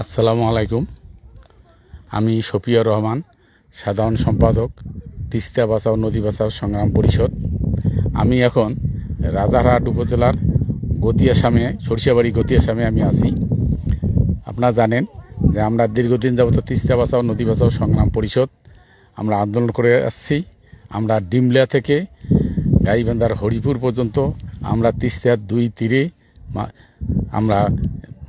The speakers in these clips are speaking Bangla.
আসসালামু আলাইকুম। আমি শফিয়া রহমান, সাধারণ সম্পাদক, তিস্তা বাঁচাও, নদী বাঁচাও সংগ্রাম পরিষদ। আমি এখন রাজারহাট উপজেলার গতিয়াসামে সরিষাবাড়ি গতিয়াসামে আমি আছি। আপনারা জানেন যে আমরা দীর্ঘদিন যাবত তিস্তা বাঁচাও, নদী বাঁচাও সংগ্রাম পরিষদ। আমরা আন্দোলন করে আসছি। আমরা ডিমলিয়া থেকে গাইবান্ধার হরিপুর পর্যন্ত আমরা তিস্তার দুই তীরে আমরা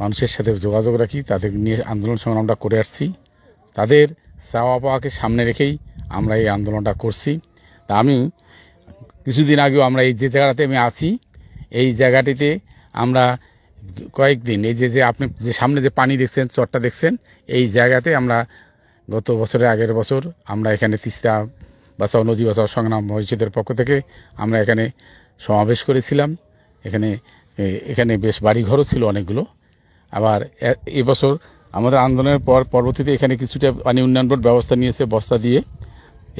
মানুষের সাথে যোগাযোগ রাখি, তাদের নিয়ে আন্দোলন সংগ্রামটা করে আসছি। তাদের চাওয়া পাওয়াকে সামনে রেখেই আমরা এই আন্দোলনটা করছি। তা আমি কিছুদিন আগেও আমরা এই যে জায়গাটাতে আমি আছি, এই জায়গাটিতে আমরা কয়েকদিন এই যে যে আপনি যে সামনে যে পানি দেখছেন, চরটা দেখছেন, এই জায়গাতে আমরা গত বছরের আগের বছর আমরা এখানে তিস্তা বাঁচাও, নদী বাঁচাও সংগ্রাম পরিষদের পক্ষ থেকে আমরা এখানে সমাবেশ করেছিলাম। এখানে এখানে বেশ বাড়িঘরও ছিল অনেকগুলো। আবার এবছর আমাদের আন্দোলনের পর পরবর্তীতে এখানে কিছুটা পানি উন্নয়ন বোর্ড ব্যবস্থা নিয়েছে বস্তা দিয়ে।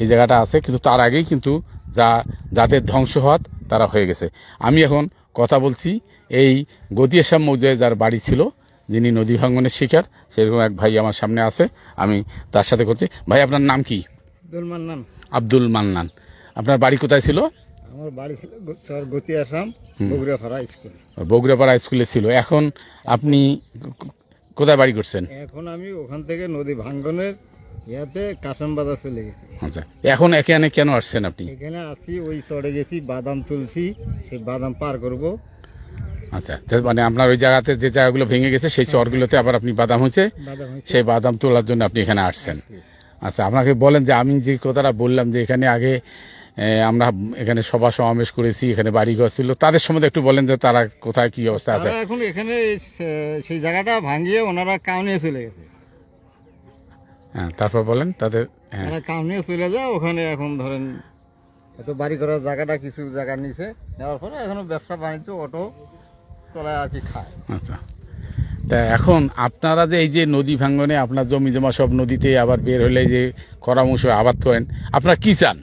এই জায়গাটা আছে কিন্তু তার আগেই কিন্তু যা যাদের ধ্বংস হওয়ার তারা হয়ে গেছে। আমি এখন কথা বলছি এই গদিয়াসাম মৌজায় যার বাড়ি ছিল যিনি নদী ভাঙ্গনের শিকার সেরকম এক ভাই আমার সামনে আছে আমি তার সাথে করছি। ভাই আপনার নাম কি? আব্দুল মান্নান। আব্দুল মান্নান। আপনার বাড়ি কোথায় ছিল? আমার বাড়ি ছিল চর গতি আসাম। বগুড়াপাড়া স্কুল। বগুড়াপাড়া স্কুলে ছিল। এখন আপনি কোথায় বাড়ি করছেন? এখন আমি ওখান থেকে নদী ভাঙ্গনের ইয়াতে কাশম বাজার চলে গেছি। আচ্ছা এখন এখানে কেন আসছেন আপনি? এখানে আসি ওই চড়ে গেছি বাদাম তুলছি সেই বাদাম পার করব। আচ্ছা মানে আপনার ওই জায়গাতে যে জায়গাগুলো ভেঙে গেছে সেই চরগুলোতে আবার আপনি বাদাম হয়েছে? সেই বাদাম তোলার জন্য আপনি এখানে আসছেন। আচ্ছা আপনাকে বলেন যে আমি যে কথাটা বললাম যে এখানে আগে আমরা এখানে সভা সমাবেশ করেছি এখানে বাড়িঘর ছিল। তাদের সম্বন্ধে একটু বলেন যে তারা কোথায় কি অবস্থা আছে। এখন এখানে সেই জায়গাটা ভাঙিয়ে ওনারা কাউনিয়ে চলে গেছে। হ্যাঁ তারপর বলেন তাদের হ্যাঁ। কাউনিয়ে চলে যায় ওখানে এখন ধরেন এত বাড়ি করার জায়গাটা কিছু জায়গা নিছে নেওয়ার পরে এখনও ব্যবসা বাণিজ্য অটো চলায় আর কি খায়। আচ্ছা। তা এখন আপনারা যে এই যে নদী ভাঙ্গনে আপনার জমি জমা সব নদীতে আবার বের হলে যে করামংশ আবাদ করেন আপনারা কি চান?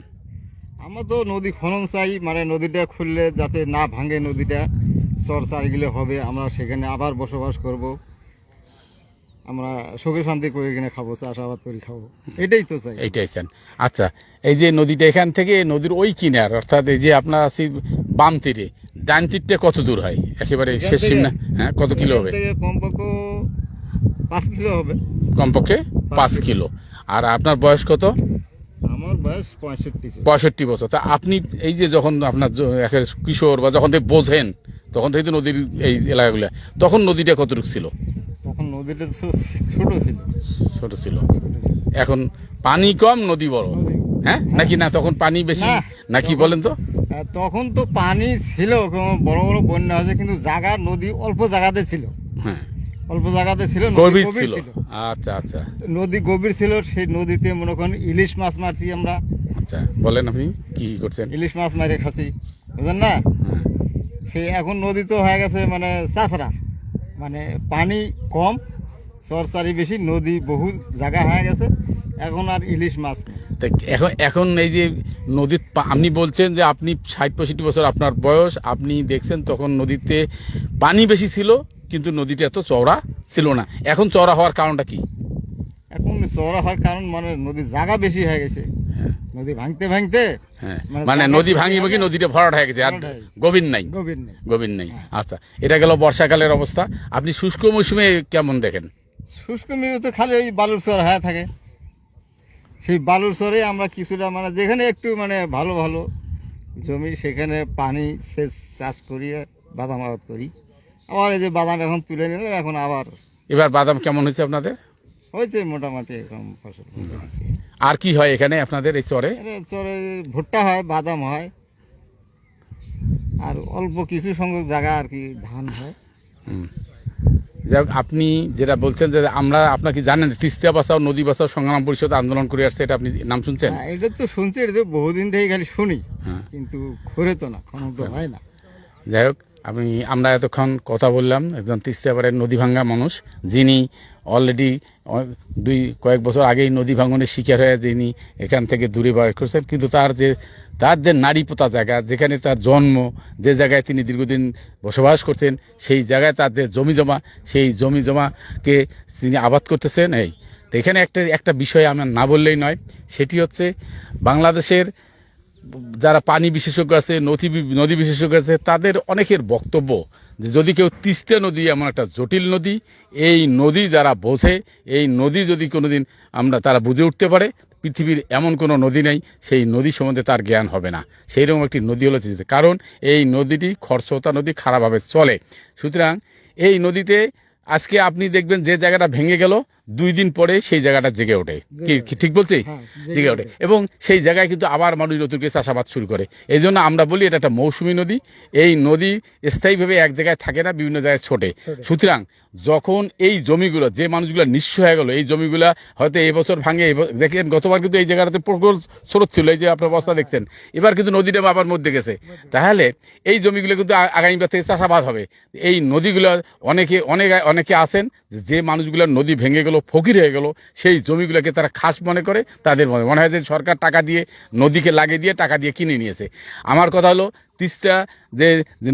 আমরা তো নদী খনন চাই মানে নদীটা খুললে যাতে না ভাঙে নদীটা চর চারিগুলো হবে আমরা সেখানে আবার বসবাস করব। আমরা সুখে শান্তি করে এখানে খাব চাষাবাদ করে খাব। এটাই তো চাই। এইটাই চান। আচ্ছা এই যে নদীটা এখান থেকে নদীর ওই কিনার অর্থাৎ এই যে আপনার আছি বাম তীরে ডান তীরটা কত দূর হয়? একেবারে শেষ সীমনা হ্যাঁ কত কিলো হবে? কমপক্ষে পাঁচ কিলো হবে। কমপক্ষে পাঁচ কিলো। আর আপনার বয়স কত? বয়স পঁয়ষট্টি বছর। তা আপনি এই যে যখন আপনার কিশোর বা যখন থেকে বোঝেন তখন থেকে তো নদীর এই এলাকাগুলো তখন নদীটা কতটুকু ছিল? তখন নদীটা ছোট ছিল। ছোট ছিল। এখন পানি কম নদী বড়? হ্যাঁ? নাকি না তখন পানি বেশি? নাকি বলেন তো। তখন তো পানি ছিল বড় বড় বন্যা হয়েছে কিন্তু জায়গা নদী অল্প জায়গাতে ছিল। হ্যাঁ। অল্প জায়গাতে ছিল নদী গভীর ছিল। আচ্ছা আচ্ছা। নদী গভীর ছিল সেই নদীতে মনে করেন ইলিশ মাছ মারছি আমরা। আচ্ছা বলেন আপনি কি করছেন? ইলিশ মাছ মারে খাসি বুঝলেন না? হ্যাঁ। সেই এখন নদী তো হয়ে গেছে মানে চাষরা। মানে পানি কম চরচারি বেশি নদী বহু জায়গা হয়ে গেছে এখন আর ইলিশ মাছ এখন এখন এই যে নদীর আপনি বলছেন যে আপনি ষাট পঁয়ষট্টি বছর আপনার বয়স আপনি দেখছেন তখন নদীতে পানি বেশি ছিল কিন্তু নদীটা এত চওড়া ছিল না। এখন চওড়া হওয়ার কারণটা কি? এখন চওড়া হওয়ার কারণ মানে নদীর জায়গা বেশি হয়ে গেছে। হ্যাঁ। নদী ভাঙতে ভাঙতে হ্যাঁ। মানে মানে নদী ভাঙি ভাঙি নদীটা ভরাট হয়ে গেছে আর হয়ে। গভীর নাই? গভীর নেই। গভীর নেই। আচ্ছা এটা গেল বর্ষাকালের অবস্থা। আপনি শুষ্ক মৌসুমে কেমন দেখেন? শুষ্ক মেয়ে তো খালি ওই বালুর চর হয়ে থাকে। সেই বালুর চরে আমরা কিছুটা মানে যেখানে একটু মানে ভালো ভালো জমি সেখানে পানি সেচ চাষ করিয়ে বাদাম আবাদ করি। আবার এই যে বাদাম এখন তুলে নিলাম এখন আবার। এবার বাদাম কেমন হয়েছে আপনাদের? হয়েছে মোটামুটি এরকম ফসল আর কি হয় এখানে আপনাদের এই চরে? চরে ভুট্টা হয় বাদাম হয়। আর অল্প কিছু সংখ্যক জায়গা আর কি ধান হয়। যাই আপনি যেটা বলছেন যে আমরা আপনার কি জানেন তিস্তা বাঁচাও নদী বাঁচাও সংগ্রাম পরিষদ আন্দোলন করে আসছে এটা আপনি নাম শুনছেন? হ্যাঁ, এটা তো শুনছি এটা তো বহুদিন থেকে খালি শুনি। হ্যাঁ। কিন্তু করে তো না খনন তো হয় না। যাই হোক আমি, আমরা এতক্ষণ কথা বললাম, একজন তিস্তাপাড়ের নদী ভাঙ্গা মানুষ, যিনি অলরেডি দুই, কয়েক বছর আগেই নদী ভাঙনের শিকার হয়ে যিনি এখান থেকে দূরে বাস করছেন, কিন্তু তার যে তার যে নারী পোতা জায়গা, যেখানে তার জন্ম, যে জায়গায় তিনি দীর্ঘদিন বসবাস করছেন, সেই জায়গায় তার যে জমি জমা, সেই জমি জমাকে তিনি আবাদ করতেছেন। এই, তো এখানে একটা একটা বিষয় আমার না বললেই নয়, সেটি হচ্ছে বাংলাদেশের যারা পানি বিশেষজ্ঞ আছে, নদী নদী বিশেষজ্ঞ আছে, তাদের অনেকের বক্তব্য যে যদি কেউ তিস্তা নদী এমন একটা জটিল নদী, এই নদী যারা বোঝে এই নদী যদি কোনোদিন আমরা তারা বুঝে উঠতে পারে, পৃথিবীর এমন কোনো নদী নেই, সেই নদী সম্বন্ধে তার জ্ঞান হবে না সেই রকম একটি নদী হলো তিস্তা। কারণ এই নদীটি খরস্রোতা নদী, খারাপভাবে চলে সুতরাং এই নদীতে আজকে আপনি দেখবেন যে জায়গাটা ভেঙে গেল দুই দিন পরে সেই জায়গাটা জেগে ওঠে। কি ঠিক বলছি? হ্যাঁ, জেগে ওঠে। এবং সেই জায়গায় কিন্তু আবার মানুষ নতুন করে চাষাবাদ শুরু করে। এই জন্য আমরা বলি এটা একটা মৌসুমী নদী। এই নদী স্থায়ীভাবে এক জায়গায় থাকে না বিভিন্ন জায়গায় ছোটে। সুতরাং যখন এই জমিগুলো যে মানুষগুলো নিঃস্ব হয়ে গেল এই জমিগুলো হয়তো এই বছর ভাঙে দেখেন গতবার কিন্তু এই জায়গাটাতে প্রকল স্রোত ছিল এই যে আপনার বস্তা দেখছেন। এবার কিন্তু নদীটা আবার মধ্যে গেছে। তাহলে এই জমিগুলো কিন্তু আগামীবার থেকে চাষাবাদ হবে। এই নদীগুলো অনেকে অনেক অনেকে আছেন যে মানুষগুলো নদী ভেঙে গেল, ফকির হয়ে গেল, সেই জমিগুলোকে তারা খাস মনে করে, তাদের মনে মনে হয় যে সরকার টাকা দিয়ে, নদীকে লাগিয়ে দিয়ে টাকা দিয়ে কিনে নিয়েছে। আমার কথা হলো তিস্তা, যে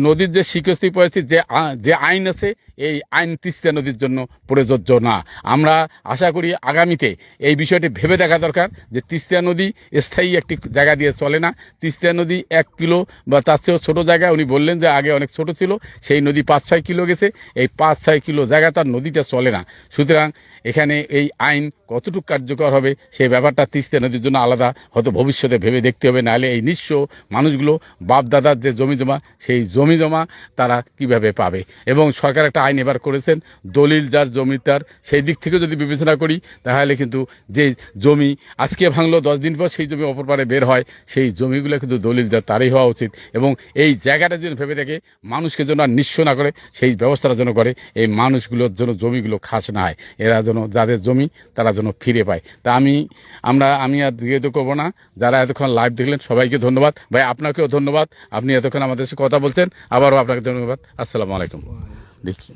নদীর যে স্বীকৃতি পরিস্থিতি যে যে আইন আছে, এই আইন তিস্তা নদীর জন্য প্রযোজ্য না। আমরা আশা করি আগামীতে এই বিষয়টি ভেবে দেখা দরকার যে তিস্তা নদী স্থায়ী একটি জায়গা দিয়ে চলে না। তিস্তা নদী এক কিলো বা তার চেয়েও ছোটো জায়গা, উনি বললেন যে আগে অনেক ছোট ছিল, সেই নদী পাঁচ ছয় কিলো গেছে, এই পাঁচ ছয় কিলো জায়গা তার নদীটা চলে না। সুতরাং এখানে এই আইন কতটুকু কার্যকর হবে সেই ব্যাপারটা তিস্তা নদীর জন্য আলাদা, হয়তো ভবিষ্যতে ভেবে দেখতে হবে, নাহলে এই নিঃস্ব মানুষগুলো বাপ দাদার যে জমি জমা সেই জমি জমা তারা কীভাবে পাবে? এবং সরকার একটা আইন এবার করেছেন, দলিল যার, জমি তার, সেই দিক থেকে যদি বিবেচনা করি, তাহলে কিন্তু যে জমি আজকে ভাঙলো, দশ দিন পর সেই জমি অপর পারে বের হয়, সেই জমিগুলো কিন্তু দলিল যার, তারই হওয়া উচিত। এবং এই জায়গাটা যেন ভেবে দেখে, মানুষকে যেন আর নিঃস্ব না করে, সেই ব্যবস্থাটা যেন করে, এই মানুষগুলোর জন্য জমিগুলো খাস না হয়, এরা যেন যাদের জমি, তারা যেন ফিরে পায়। তা আমি, আমরা, আমি আর দিয়ে তো করব না। যারা এতক্ষণ লাইভ দেখলেন, সবাইকে ধন্যবাদ। ভাই, আপনাকেও ধন্যবাদ। আপনি এতক্ষণ আমাদের সাথে কথা বলছেন আবারও আপনাকে ধন্যবাদ। আসসালামু আলাইকুম। দেখি।